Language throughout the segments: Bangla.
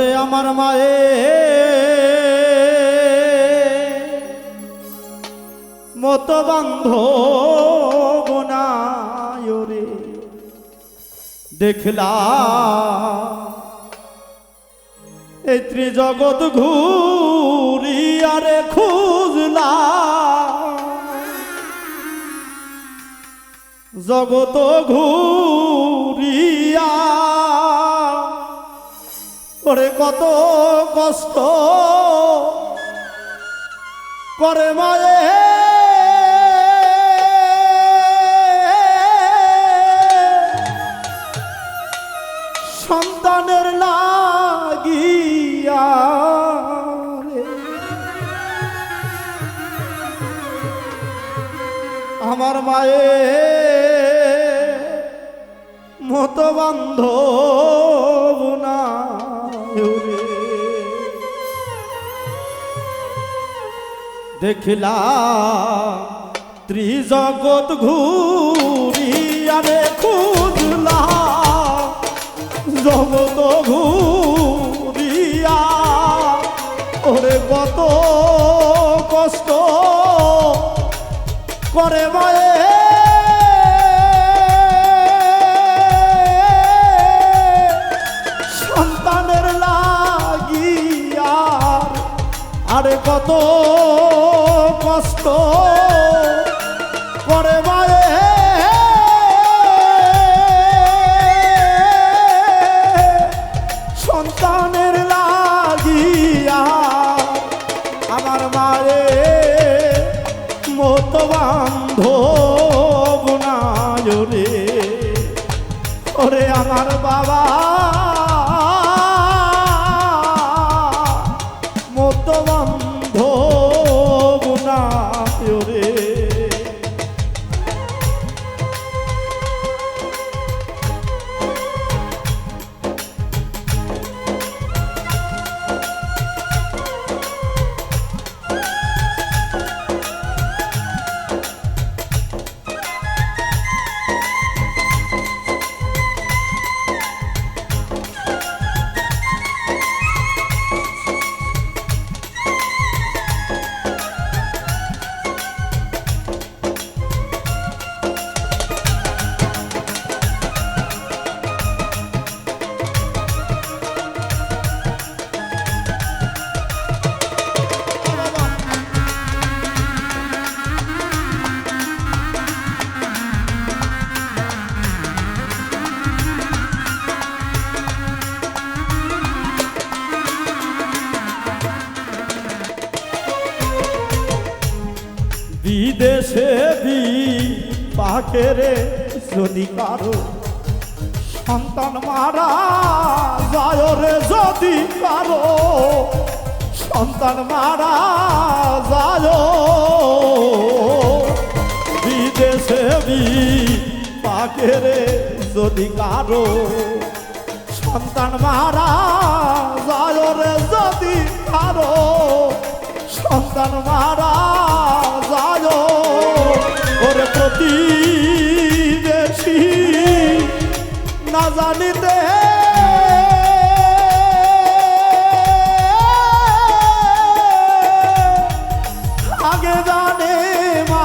ওরে আমার মায়ে। মতো বান্ধ রে দেখলা এই ত্রিজগৎ ঘুরি আরে খুঁজলা জগত ঘুরিয়া ওরে কত কষ্ট। করে মায়ে। সন্তানের লাগিয়া। আমার মায়ে মতো বান্ধব। দেখলা ত্রিজগৎ ঘুরিয়ারে খুঁজলা জগত ঘুরিয়া। ওরে কত কষ্ট করে মায়ে। সন্তানের লাগিয়া আরে কত আমার মারে মতো বান্ধব না রে ওরে আমার বাবা পাখেরে যদি কারও সন্তান মারা যায় রে, যদি কারও সন্তান মারা যায় বিদেশে বি পাখেরে যদি কারও সন্তান মারা যায় রে, যদি কারও সন্তান মারা যায় ওরে প্রতিবেশী না জানিতে আগে জানে মা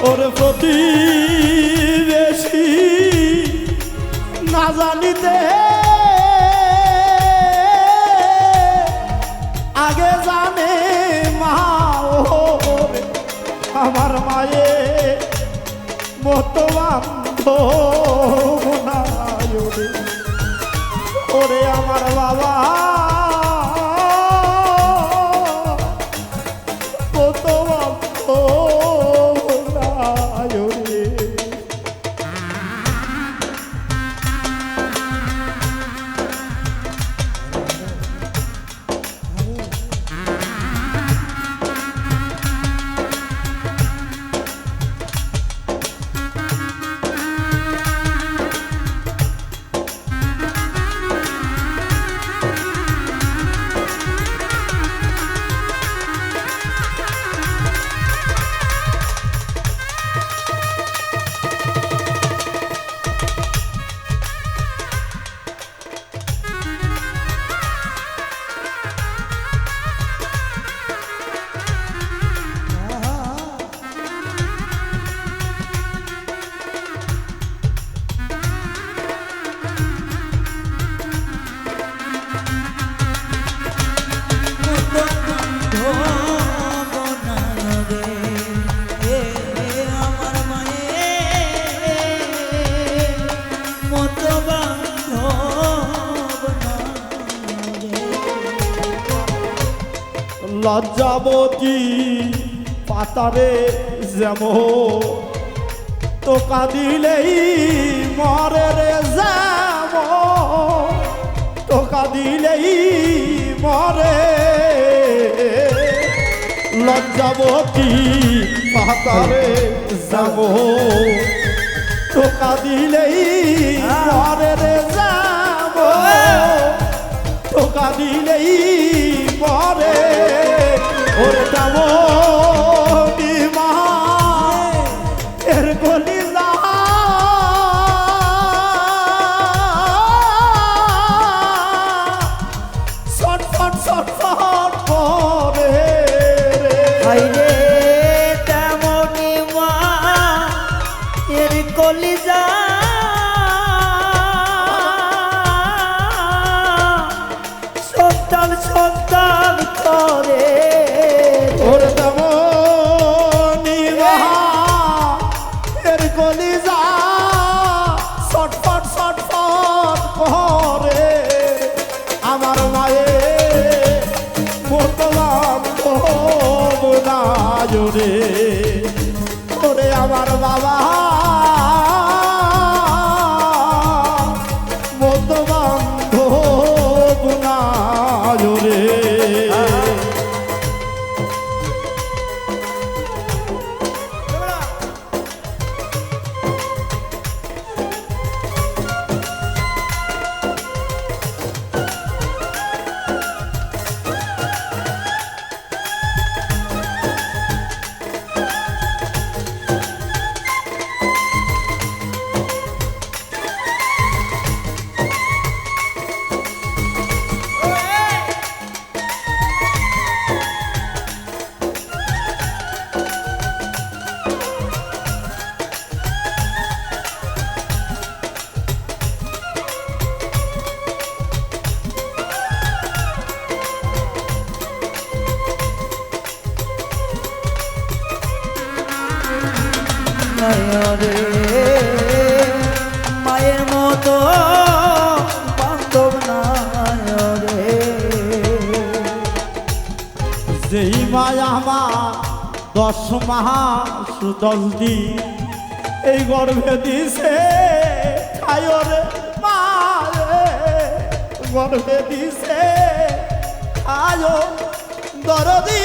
প্রতিবেশী না আগে জানে মা আমার মায়ে মতো ওরে। ওরে আমার বাবা লজ্জাবতী পাতারে যেমন তোকা দিলেই মরে রে যেমন তোকা দিলেই মরে। লজ্জাবতী পাতারে যেমন তোকা দিলেই মরে রে যেমন টোকা দিলেই পরে ওরে যাব। রে ওরে আমার বাবা। রে মায়ের মতো বান্ধব রে যেই মায়া আমার দশ মাস দশ দিন এই গর্ভে দিছে, খায়রে মায়ে গর্ভে দিছে খায় দরদি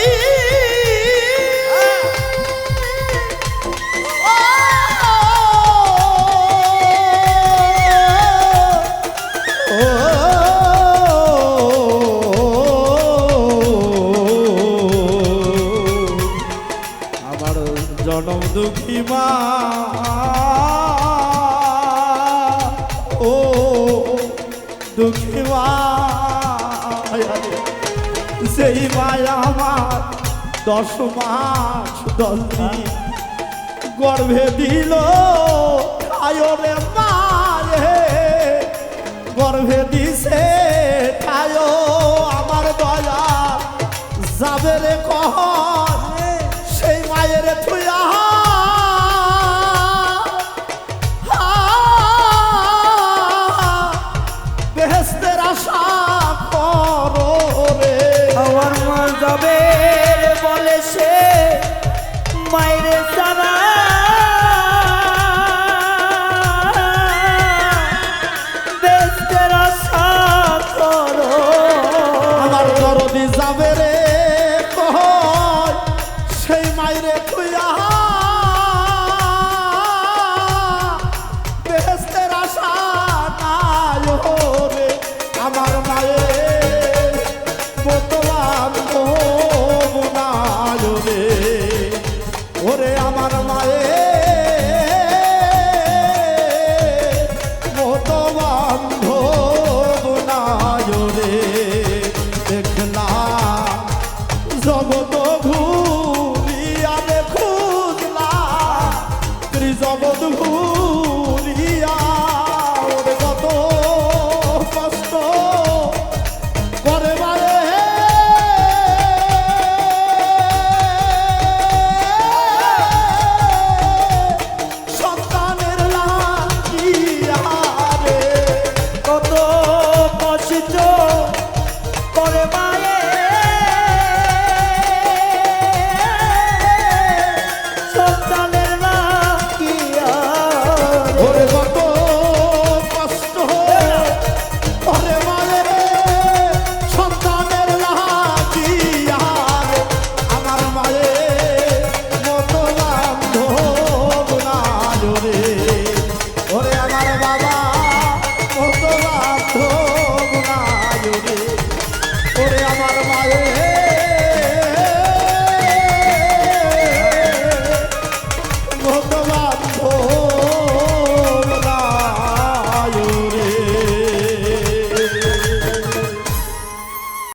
সেই মায়া আমার দশ মাস দশ গর্ভে দিল খায়রে মায়ে গর্ভে দিছে খায় আমার দয়া। যাবে রে কহ সেই মায়ের থুয়া ওরে আমার মায়ের 俺上がれババ